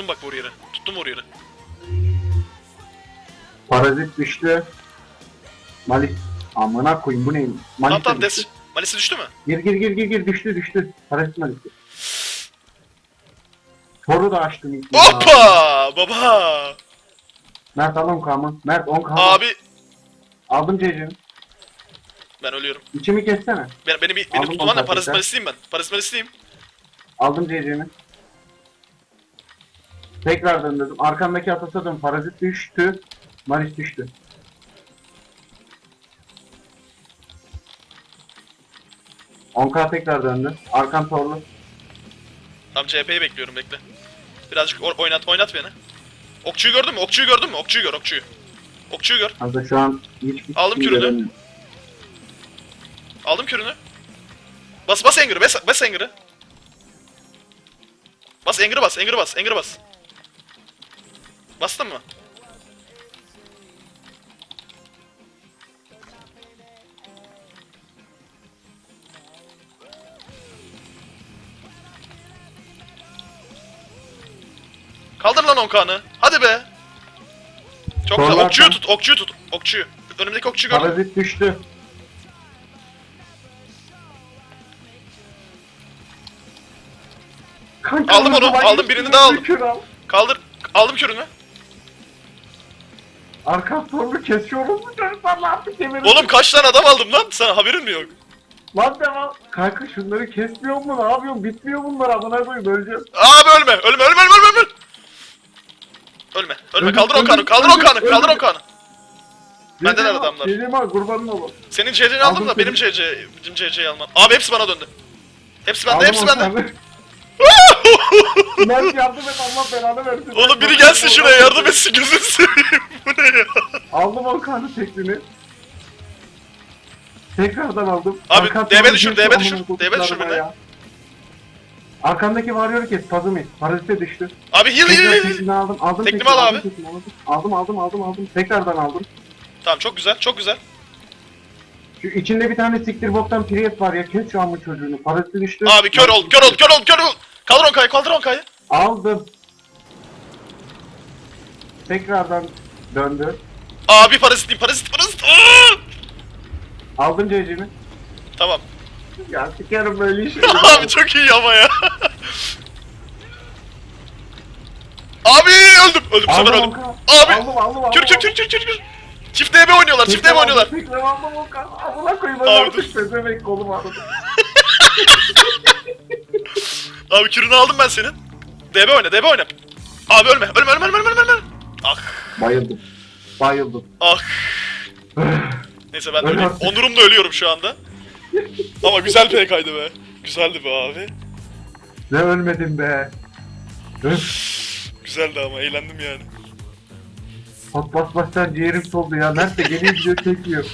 Tuttum bak yere. Tuttum yere. Parazit düştü. Malis. Amına koyayım bu neyim? Malis Tamam tamam de düştü. des. Malisi düştü mü? Gir gir gir gir gir düştü düştü. Parazit malisi. Toru da açtım ilk. defa. Hoppa! Baba! Mert al 10 kamı. Mert 10 kamı. Abi Aldım Cecim. ben ölüyorum. İçimi kessene. Ben, beni bir beni Aldım onu Parazit malisliyim ben. Parazit malisliyim. Aldım Cecim'i. Tekrar döndürdüm. Arkamdaki atasa dön. Parazit düştü. Malis düştü. Onka tekrar döndü. Arkan torlu. Tamam CHP'yi bekliyorum bekle. Birazcık oynat oynat beni. Okçuyu gördün mü? Okçuyu gördün mü? Okçuyu gör okçuyu. Okçuyu gör. Kanka şu an hiçbir Aldım kürünü. göremiyorum. Aldım kürünü. Bas bas Anger'ı bas, bas Anger'ı. Bas Anger'ı bas Anger'ı bas Anger'ı bas. Bastın mı? Kaldır lan Onkan'ı. Hadi be. Çok güzel. Sonra Okçuyu tut. Okçuyu tut. Okçuyu. Önümdeki okçuyu mü? Parazit düştü. Kanka, Aldım onu, aldım, birini daha aldım. Kaldır. Aldım kürünü. Arka torlu kesiyorum. Sen ne yaptık kemerini? Oğlum kaç tane adam aldım lan? Sana haberin mi yok? Lan devam. Kanka şunları kesmiyor mu? Ne yapıyorsun? Bitmiyor bunlar amına koyayım öleceğim. Abi ölme. Ölme ölme ölme ölme ölme. Ölme. Ölme. Kaldır o kanı. öldüm, Kaldır o öldüm, kanı. Kaldır o öldüm. kanı. Bende Geliyor, de adamlar. Geliyor ha kurbanın olur. Senin CC'ni aldım Aldım da benim. CC, bizim CC'yi alman. Abi hepsi bana döndü. Hepsi bende, Aldım hepsi bende. Mert yardım et Allah belanı versin. Oğlum biri gelsin şuraya yardım etsin gözünü seveyim. Bu ne ya? Aldım o kanı teklini. Tekrardan aldım. Abi, Arkan DB düşür, kesti, DB amına düşür, koyduklarına DB düşür beni. ya. Arkamdaki varyoru kes. Pazımı. Parazite düştü. Abi heal heal Tekrar heal. teklini aldım. Aldım Teklimi teklini, al aldım, abi. teklini aldım. Aldım aldım aldım aldım. Tekrardan aldım. Tamam çok güzel, çok güzel. Şu içinde bir tane siktir boktan Prius var ya. Kes şu an bu çocuğunu. Parazite düştü. Abi kör ol, kör ol, kör ol, kör ol. Kaldır on kayı, kaldır on kayı. Aldım. Tekrardan döndü. Abi parazit, parazit, parazit. Aa! Aldım cecimi. Tamam. Ya sikerim böyle işi. Abi çok iyi ama ya. Abi öldüm, öldüm bu sefer Aldım öldüm. Abi. Aldım aldım aldım. Kür kür kür kür kür kür. Çift DB oynuyorlar, çift DB oynuyorlar. Tekrar aldım Okan. Amına koyayım. Abi Abi dur. artık kolum ağrıdı. Abi kürünü aldım ben senin. DB oyna, DB oyna. Abi ölme, ölme, ölme, ölme, ölme, ölme. Ah, Bayıldım. Bayıldım. ah. Neyse ben de Öl öleyim. Onurumla ölüyorum şu anda. Ama güzel PK'ydı be. Güzeldi be abi. Ne ölmedim be. Güzeldi ama eğlendim yani. Pat bas bastan ciğerim soldu ya. Mert de geliyor gidiyor çekiyor.